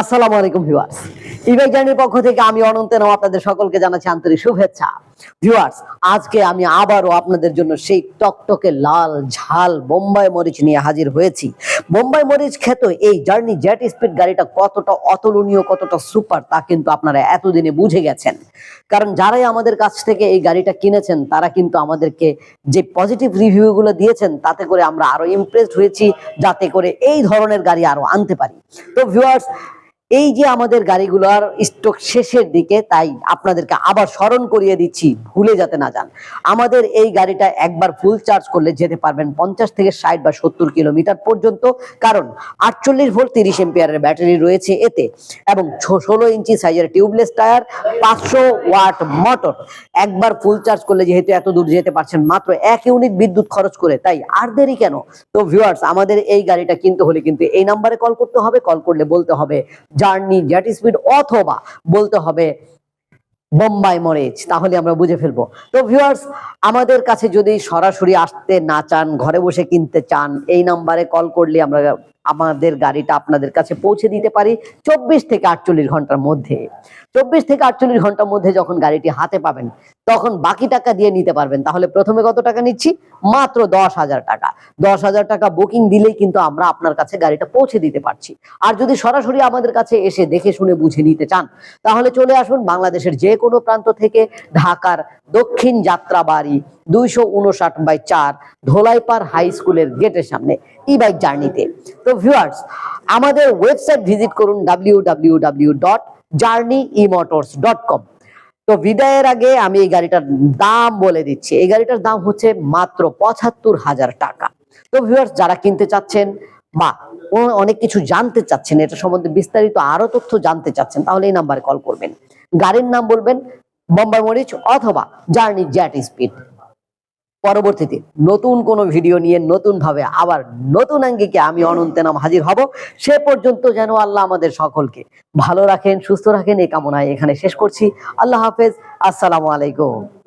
আসসালামু আলাইকুম ভিউয়ার্স। জার্নির পক্ষ থেকে আমি অনন্ত আপনাদের সকলকে জানাচ্ছি আন্তরিক শুভেচ্ছা। ভিউয়ার্স, আজকে আমি আবারও আপনাদের জন্য সেই টকটকে লাল ঝাল বোম্বাই মরিচ নিয়ে হাজির হয়েছি। বোম্বাই মরিচ খেত এই জার্নি জেট স্পিড গাড়িটা কতটা অতুলনীয়, কতটা সুপার তা কিন্তু আপনারা এতদিনে বুঝে গেছেন। কারণ যারাই আমাদের কাছ থেকে এই গাড়িটা কিনেছেন, তারা কিন্তু আমাদেরকে যে পজিটিভ রিভিউগুলো দিয়েছেন, তাতে করে আমরা আরও ইমপ্রেসড হয়েছি, যাতে করে এই ধরনের গাড়ি আরও আনতে পারি। তো ভিউয়ার্স এই যে আমাদের গাড়িগুলোর স্টক শেষের দিকে, তাই আপনাদেরকে আবার স্মরণ করিয়ে দিচ্ছি, ভুলে যাতে না যান। আমাদের এই গাড়িটা একবার ফুল চার্জ করলে যেতে পারবেন পঞ্চাশ থেকে ষাট বা সত্তর কিলোমিটার পর্যন্ত। কারণ আটচল্লিশ ভোল্ট তিরিশ এম্পিয়ারের ব্যাটারি রয়েছে এতে। এবং ষোলো ইঞ্চি সাইজের টিউবলেস টায়ার পাঁচশো ওয়াট মোটর একবার ফুল চার্জ করলে যেহেতু এত দূর যেতে পারছেন, মাত্র এক ইউনিট বিদ্যুৎ খরচ করে। তাই আর দেরি কেন? তো ভিউয়ার্স আমাদের এই গাড়িটা কিনতে হলে কিন্তু এই নাম্বারে কল করতে হবে কল করলে বলতে হবে জার্নি জেট স্পিড অথবা বলতে হবে বোম্বাই মরিচ, তাহলে আমরা বুঝে ফেলব। তো ভিউয়ার্স আমাদের কাছে যদি সরাসরি আসতে না চান, ঘরে বসে কিনতে চান, এই নাম্বারে কল করলে আমরা আমাদের গাড়িটা আপনাদের কাছে পৌঁছে দিতে পারি চব্বিশ থেকে আটচল্লিশ ঘণ্টার মধ্যে। চব্বিশ থেকে আটচল্লিশ ঘণ্টার মধ্যে যখন গাড়িটি হাতে পাবেন, তখন বাকি টাকা দিয়ে নিতে পারবেন। তাহলে প্রথমে কত টাকা নিচ্ছি? মাত্র দশ হাজার টাকা। দশ হাজার টাকা বুকিং দিলেই কিন্তু আমরা আপনার কাছে গাড়িটা পৌঁছে দিতে পারছি। আর যদি সরাসরি আমাদের কাছে এসে দেখে শুনে বুঝে নিতে চান, তাহলে চলে আসুন বাংলাদেশের যে কোনো প্রান্ত থেকে ঢাকার দক্ষিণ যাত্রাবাড়ি দুইশো উনষাট বাই চার ধোলাইপাড় হাই স্কুলের গেটের সামনে। ই বাইক জার্নিতে তো ভিউয়ার্স আমাদের ওয়েবসাইট ভিজিট করুন W W W dot Journey eMotors dot com তো বিদায়ের আগে আমি এই গাড়িটার দাম বলে দিচ্ছি। এই গাড়িটার দাম হচ্ছে মাত্র পঁচাত্তর হাজার টাকা। তো ভিউয়ার্স যারা কিনতে চাচ্ছেন বা অনেক কিছু জানতে চাচ্ছেন, এটা সম্বন্ধে বিস্তারিত আরও তথ্য জানতে চাচ্ছেন, তাহলে এই নাম্বারে কল করবেন। গাড়ির নাম বলবেন, বোম্বাই মরিচ অথবা জার্নি জ্যাট স্পিড পরবর্তীতে নতুন কোনো ভিডিও নিয়ে নতুন ভাবে আবার নতুন আঙ্গিকে আমি অনন্তে নাম হাজির হব। সে পর্যন্ত যেন আল্লাহ আমাদের সকলকে ভালো রাখেন, সুস্থ রাখেন, এই কামনায় এখানে শেষ করছি। আল্লাহ হাফেজ। আসসালামু আলাইকুম।